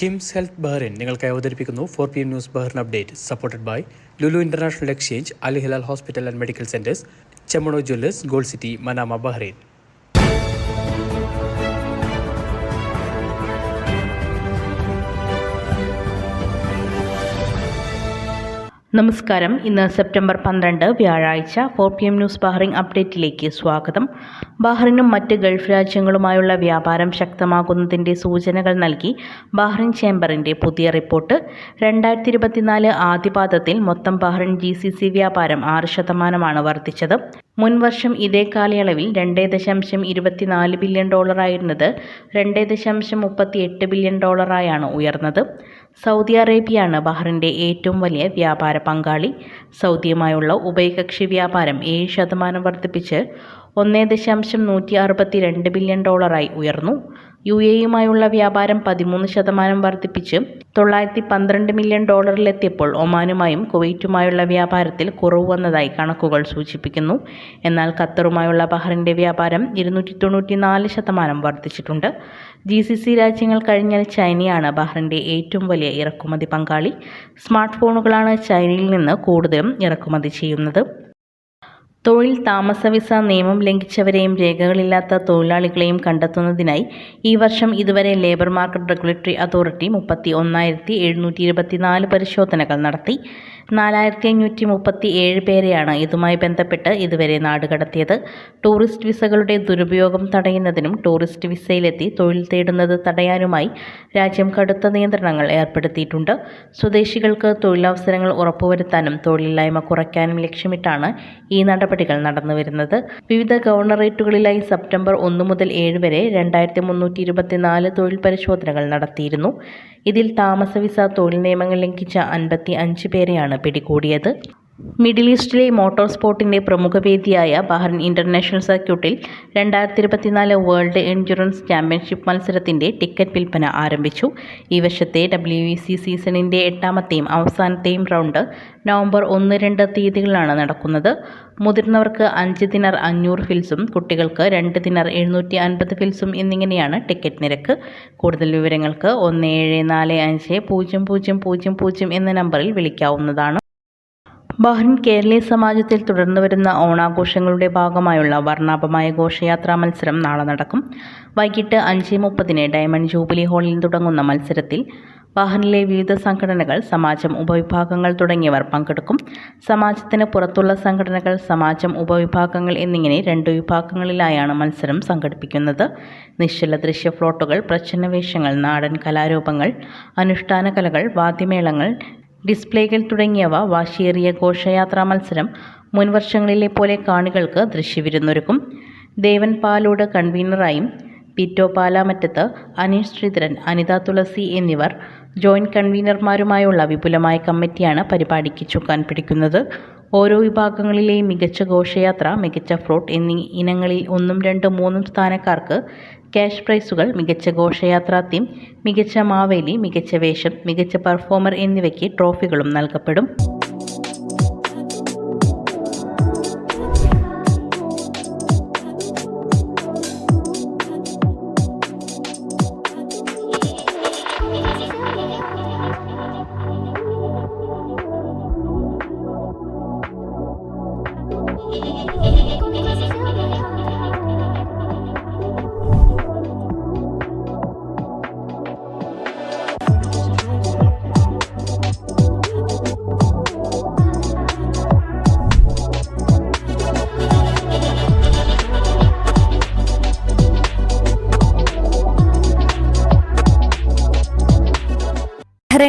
KIMS health Bahrain നിങ്ങൾക്കായി അവതരിപ്പിക്കുന്നു four P M news Bahrain update supported by Lulu international exchange Al Hilal hospital and medical centres Chemmanur jewellers gold city Manama Bahrain നമസ്കാരം. ഇന്ന് September പന്ത്രണ്ട് വ്യാഴാഴ്ച four P M news Bahrain അപ്ഡേറ്റിലേക്ക് സ്വാഗതം. ബഹ്റിനും മറ്റ് Gulf രാജ്യങ്ങളുമായുള്ള വ്യാപാരം ശക്തമാകുന്നതിന്റെ സൂചനകൾ നൽകി ബഹ്റിൻ ചേംബറിന്റെ പുതിയ റിപ്പോർട്ട്. രണ്ടായിരത്തി ഇരുപത്തിനാല് ആദ്യപാദത്തിൽ മൊത്തം ബഹ്റിൻ ജി സി സി വ്യാപാരം ആറ് ശതമാനമാണ് വർദ്ധിച്ചത്. മുൻവർഷം ഇതേ കാലയളവിൽ രണ്ട് ദശാംശം ഇരുപത്തിനാല് ബില്യൺ ഡോളറായിരുന്നത് രണ്ട് ദശാംശം മുപ്പത്തി എട്ട് ബില്യൺ ഡോളറായാണ് ഉയർന്നത്. സൗദി അറേബ്യയാണ് ബഹ്റിന്റെ ഏറ്റവും വലിയ വ്യാപാര പങ്കാളി. സൗദിയുമായുള്ള ഉഭയകക്ഷി വ്യാപാരം ഏഴ് ശതമാനം വർദ്ധിപ്പിച്ച് ഒന്ന് ദശാംശം നൂറ്റി അറുപത്തി രണ്ട് ബില്യൺ ഡോളറായി ഉയർന്നു. യു എയുമായുള്ള വ്യാപാരം പതിമൂന്ന് ശതമാനം വർദ്ധിപ്പിച്ച് തൊള്ളായിരത്തി പന്ത്രണ്ട് മില്യൺ ഡോളറിലെത്തിയപ്പോൾ ഒമാനുമായും കുവൈറ്റുമായുള്ള വ്യാപാരത്തിൽ കുറവ് വന്നതായി കണക്കുകൾ സൂചിപ്പിക്കുന്നു. എന്നാൽ ഖത്തറുമായുള്ള ബഹ്റിന്റെ വ്യാപാരം ഇരുന്നൂറ്റി തൊണ്ണൂറ്റി നാല് ശതമാനം വർദ്ധിച്ചിട്ടുണ്ട്. ജി സി സി രാജ്യങ്ങൾ കഴിഞ്ഞാൽ ചൈനയാണ് ബഹ്റിന്റെ ഏറ്റവും വലിയ ഇറക്കുമതി പങ്കാളി. സ്മാർട്ട് ഫോണുകളാണ് ചൈനയിൽ നിന്ന് കൂടുതലും ഇറക്കുമതി ചെയ്യുന്നത്. തൊഴിൽ താമസ വിസ നിയമം ലംഘിച്ചവരെയും രേഖകളില്ലാത്ത തൊഴിലാളികളെയും കണ്ടെത്തുന്നതിനായി ഈ വർഷം ഇതുവരെ ലേബർ മാർക്കറ്റ് റെഗുലേറ്ററി അതോറിറ്റി മുപ്പത്തി ഒന്നായിരത്തി എഴുന്നൂറ്റി ഇരുപത്തിനാല് പരിശോധനകൾ നടത്തി. നാലായിരത്തി അഞ്ഞൂറ്റി മുപ്പത്തി ഏഴ് പേരെയാണ് ഇതുമായി ബന്ധപ്പെട്ട് ഇതുവരെ നാടുകടത്തിയത് ടൂറിസ്റ്റ് വിസകളുടെ ദുരുപയോഗം തടയുന്നതിനും ടൂറിസ്റ്റ് വിസയിലെത്തി തൊഴിൽ തേടുന്നത് തടയാനുമായി രാജ്യം കടുത്ത നിയന്ത്രണങ്ങൾ ഏർപ്പെടുത്തിയിട്ടുണ്ട്. സ്വദേശികൾക്ക് തൊഴിലവസരങ്ങൾ ഉറപ്പുവരുത്താനും തൊഴിലില്ലായ്മ കുറയ്ക്കാനും ലക്ഷ്യമിട്ടാണ് ഈ നടപടികൾ നടന്നുവരുന്നത്. വിവിധ ഗവർണറേറ്റുകളിലായി സെപ്റ്റംബർ ഒന്ന് മുതൽ ഏഴ് വരെ രണ്ടായിരത്തി മുന്നൂറ്റി ഇരുപത്തിനാല് തൊഴിൽ പരിശോധനകൾ നടത്തിയിരുന്നു. ഇതിൽ താമസ വിസ തൊഴിൽ നിയമങ്ങൾ ലംഘിച്ച അൻപത്തി അഞ്ച് പേരെയാണ് പിടികൂടിയത്. മിഡിൽ ഈസ്റ്റിലെ മോട്ടോർ സ്പോർട്ടിന്റെ പ്രമുഖ വേദിയായ ബഹ്റിൻ ഇന്റർനാഷണൽ സർക്യൂട്ടിൽ രണ്ടായിരത്തി ഇരുപത്തിനാല് വേൾഡ് എൻഷുറൻസ് ചാമ്പ്യൻഷിപ്പ് മത്സരത്തിന്റെ ടിക്കറ്റ് വിൽപ്പന ആരംഭിച്ചു. ഈ വർഷത്തെ ഡബ്ല്യു ഇ സി സീസണിന്റെ എട്ടാമത്തെയും അവസാനത്തെയും റൗണ്ട് നവംബർ ഒന്ന് രണ്ട് തീയതികളിലാണ് നടക്കുന്നത്. മുതിർന്നവർക്ക് അഞ്ച് ദിനർ അഞ്ഞൂറ് ഫിൽസും കുട്ടികൾക്ക് രണ്ട് ദിനർ എഴുന്നൂറ്റി അൻപത് ഫിൽസും എന്നിങ്ങനെയാണ് ടിക്കറ്റ് നിരക്ക്. കൂടുതൽ വിവരങ്ങൾക്ക് ഒന്ന് ഏഴ് നാല് അഞ്ച് പൂജ്യം പൂജ്യം പൂജ്യം പൂജ്യം എന്ന നമ്പറിൽ വിളിക്കാവുന്നതാണ്. ബഹ്റിൻ കേരളീയ സമാജത്തിൽ തുടർന്നു വരുന്ന ഓണാഘോഷങ്ങളുടെ ഭാഗമായുള്ള വർണാഭമായ ഘോഷയാത്രാ മത്സരം നാളെ നടക്കും. വൈകിട്ട് അഞ്ച് മുപ്പതിന് ഡയമണ്ട് ജൂബിലി ഹാളിൽ തുടങ്ങുന്ന മത്സരത്തിൽ ബഹ്റിനിലെ വിവിധ സംഘടനകൾ സമാജം ഉപവിഭാഗങ്ങൾ തുടങ്ങിയവർ പങ്കെടുക്കും. സമാജത്തിന് പുറത്തുള്ള സംഘടനകൾ സമാജം ഉപവിഭാഗങ്ങൾ എന്നിങ്ങനെ രണ്ട് വിഭാഗങ്ങളിലായാണ് മത്സരം സംഘടിപ്പിക്കുന്നത്. നിശ്ചല ദൃശ്യ ഫ്ലോട്ടുകൾ പ്രച്ഛന്നവേഷങ്ങൾ നാടൻ കലാരൂപങ്ങൾ അനുഷ്ഠാന കലകൾ വാദ്യമേളങ്ങൾ ഡിസ്പ്ലേകൾ തുടങ്ങിയവ വാശിയേറിയ ഘോഷയാത്രാ മത്സരം മുൻവർഷങ്ങളിലെ പോലെ കാണികൾക്ക് ദൃശ്യവിരുന്നൊരുക്കും. ദേവൻ പാലോട് കൺവീനറായും പിറ്റോ പാലാമറ്റത്ത് അനീഷ് ശ്രീധരൻ അനിത തുളസി എന്നിവർ ജോയിന്റ് കൺവീനർമാരുമായുള്ള വിപുലമായ കമ്മിറ്റിയാണ് പരിപാടിക്ക് ചുക്കാൻ പിടിക്കുന്നത്. ഓരോ വിഭാഗങ്ങളിലെയും മികച്ച ഘോഷയാത്ര മികച്ച ഫ്ലോട്ട് എന്നീ ഇനങ്ങളിൽ ഒന്നും രണ്ടും മൂന്നും സ്ഥാനക്കാർക്ക് ക്യാഷ് പ്രൈസുകൾ മികച്ച ഘോഷയാത്രാ തീം മികച്ച മാവേലി മികച്ച വേഷം മികച്ച പെർഫോമർ എന്നിവയ്ക്ക് ട്രോഫികളും നൽകപ്പെടും.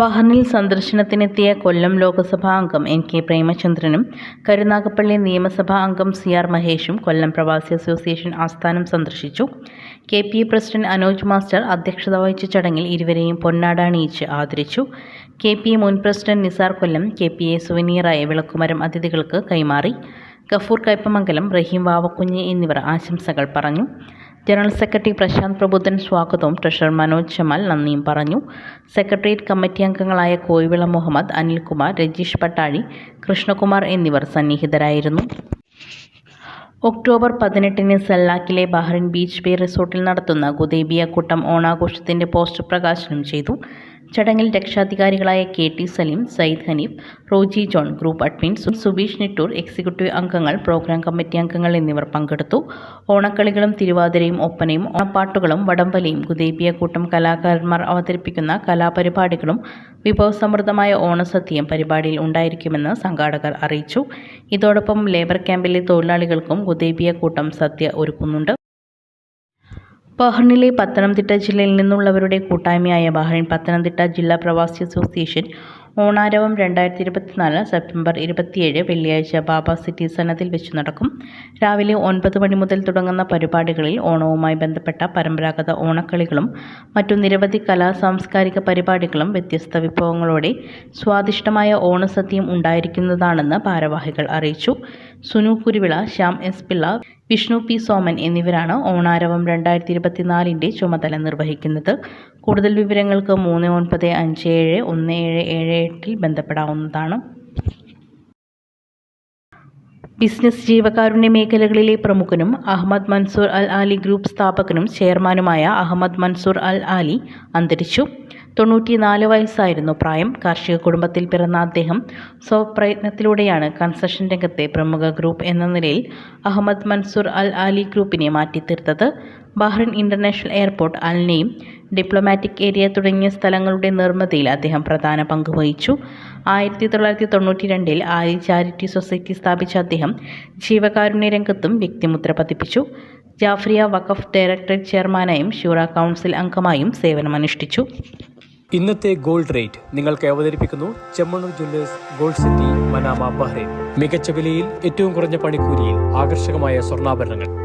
ബഹറിനിൽ സന്ദർശനത്തിനെത്തിയ കൊല്ലം ലോക്സഭാ അംഗം എൻ കെ പ്രേമചന്ദ്രനും കരുനാഗപ്പള്ളി നിയമസഭാ അംഗം സി ആർ മഹേഷും കൊല്ലം പ്രവാസി അസോസിയേഷൻ ആസ്ഥാനം സന്ദർശിച്ചു. K P president Anoj master അധ്യക്ഷത വഹിച്ച ചടങ്ങിൽ ഇരുവരെയും പൊന്നാട അണിയിച്ച് ആദരിച്ചു. കെ പി മുൻ president Nisar Kollam K P A സുവനീറായ വിളക്കുമരം അതിഥികൾക്ക് കൈമാറി. ഗഫൂർ കയ്പമംഗലം റഹീം വാവക്കുഞ്ഞ് എന്നിവർ ആശംസകൾ പറഞ്ഞു. ജനറൽ സെക്രട്ടറി പ്രശാന്ത് പ്രബുദ്ധൻ സ്വാഗതവും. ട്രഷറർ മനോജ് ജമാൽ നന്ദിയും പറഞ്ഞു. സെക്രട്ടേറിയറ്റ് കമ്മിറ്റി അംഗങ്ങളായ കോയിവിള മുഹമ്മദ് അനിൽകുമാർ രജീഷ് പട്ടാഴി കൃഷ്ണകുമാർ എന്നിവർ സന്നിഹിതരായിരുന്നു. ഒക്ടോബർ പതിനെട്ടിന് സെല്ലാക്കിലെ ബഹ്റിൻ ബീച്ച് ബേ റിസോർട്ടിൽ നടത്തുന്ന ഗുദേബിയ കൂട്ടം ഓണാഘോഷത്തിന്റെ പോസ്റ്റർ പ്രകാശനം ചെയ്തു. ചടങ്ങിൽ രക്ഷാധികാരികളായ K T Saleem Sayyid Haneef Roji John group admin Subeesh Nettoor executive അംഗങ്ങൾ പ്രോഗ്രാം കമ്മിറ്റി അംഗങ്ങൾ എന്നിവർ പങ്കെടുത്തു. ഓണക്കളികളും തിരുവാതിരയും ഒപ്പനയും ഓണപ്പാട്ടുകളും വടംവലിയും കൂട്ടം കലാകാരന്മാർ അവതരിപ്പിക്കുന്ന കലാപരിപാടികളും വിഭവസമൃദ്ധമായ ഓണസദ്യയും പരിപാടിയിൽ ഉണ്ടായിരിക്കുമെന്ന് സംഘാടകർ അറിയിച്ചു. ഇതോടൊപ്പം ലേബർ ക്യാമ്പിലെ തൊഴിലാളികൾക്കും ഗുദേബിയ കൂട്ടം സദ്യ ഒരുക്കുന്നുണ്ട്. ബഹ്റിനിലെ പത്തനംതിട്ട ജില്ലയിൽ നിന്നുള്ളവരുടെ കൂട്ടായ്മയായ ബഹ്റിൻ പത്തനംതിട്ട ജില്ലാ പ്രവാസി അസോസിയേഷൻ ഓണാരവം രണ്ടായിരത്തി ഇരുപത്തിനാല് സെപ്റ്റംബർ ഇരുപത്തിയേഴ് വെള്ളിയാഴ്ച ബാബ സിറ്റി സന്നദ്ധിൽ വെച്ച് നടക്കും. രാവിലെ ഒൻപത് മണി മുതൽ തുടങ്ങുന്ന പരിപാടികളിൽ ഓണവുമായി ബന്ധപ്പെട്ട പരമ്പരാഗത ഓണക്കളികളും മറ്റു നിരവധി കലാ സാംസ്കാരിക പരിപാടികളും വ്യത്യസ്ത വിഭവങ്ങളോടെ സ്വാദിഷ്ടമായ ഓണസദ്യയും ഉണ്ടായിരിക്കുന്നതാണെന്ന് ഭാരവാഹികൾ അറിയിച്ചു. സുനു കുരുവിള ശ്യാം എസ് പിള്ള വിഷ്ണു പി സോമൻ എന്നിവരാണ് ഓണാരവം രണ്ടായിരത്തി ഇരുപത്തിനാലിന്റെ ചുമതല നിർവഹിക്കുന്നത്. കൂടുതൽ വിവരങ്ങൾക്ക് മൂന്ന് ഒൻപത് അഞ്ച് ഏഴ് ഒന്ന് ഏഴ് ഏഴ് എട്ടിൽ ബന്ധപ്പെടാവുന്നതാണ്. ബിസിനസ് ജീവകാരുണ്യ മേഖലകളിലെ പ്രമുഖനും Ahmed Mansoor Al Aali group സ്ഥാപകനും ചെയർമാനുമായ അഹമ്മദ് മൻസൂർ അൽ ആലി അന്തരിച്ചു. തൊണ്ണൂറ്റിനാല് വയസ്സായിരുന്നു പ്രായം. കാർഷിക കുടുംബത്തിൽ പിറന്ന അദ്ദേഹം സ്വപ്രയത്നത്തിലൂടെയാണ് കൺസ്ട്രക്ഷൻ രംഗത്തെ പ്രമുഖ ഗ്രൂപ്പ് എന്ന നിലയിൽ അഹമ്മദ് മൻസൂർ അൽ ആലി ഗ്രൂപ്പിനെ മാറ്റിത്തീർത്തത്. ബഹ്റിൻ ഇന്റർനാഷണൽ എയർപോർട്ട് അൽനെയും ഡിപ്ലോമാറ്റിക് ഏരിയ തുടങ്ങിയ സ്ഥലങ്ങളുടെ നിർമ്മിതിയിൽ അദ്ദേഹം പ്രധാന പങ്ക് വഹിച്ചു. ആയിരത്തി തൊള്ളായിരത്തി തൊണ്ണൂറ്റി രണ്ടിൽ ആലി ചാരിറ്റി സൊസൈറ്റി സ്ഥാപിച്ച അദ്ദേഹം ജീവകാരുണ്യ രംഗത്തും വ്യക്തിമുദ്ര പതിപ്പിച്ചു. ജാഫ്രിയ വഖഫ് ഡയറക്ടറേറ്റ് ചെയർമാനായും ഷൂറ കൗൺസിൽ അംഗമായും സേവനമനുഷ്ഠിച്ചു. ഇന്നത്തെ ഗോൾഡ് റേറ്റ് നിങ്ങൾക്ക് അവതരിപ്പിക്കുന്നു Chemmanur jewellers gold city Manama Bahrain. മികച്ച വിലയിൽ ഏറ്റവും കുറഞ്ഞ പണിക്കൂലിയിൽ ആകർഷകമായ സ്വർണാഭരണങ്ങൾ.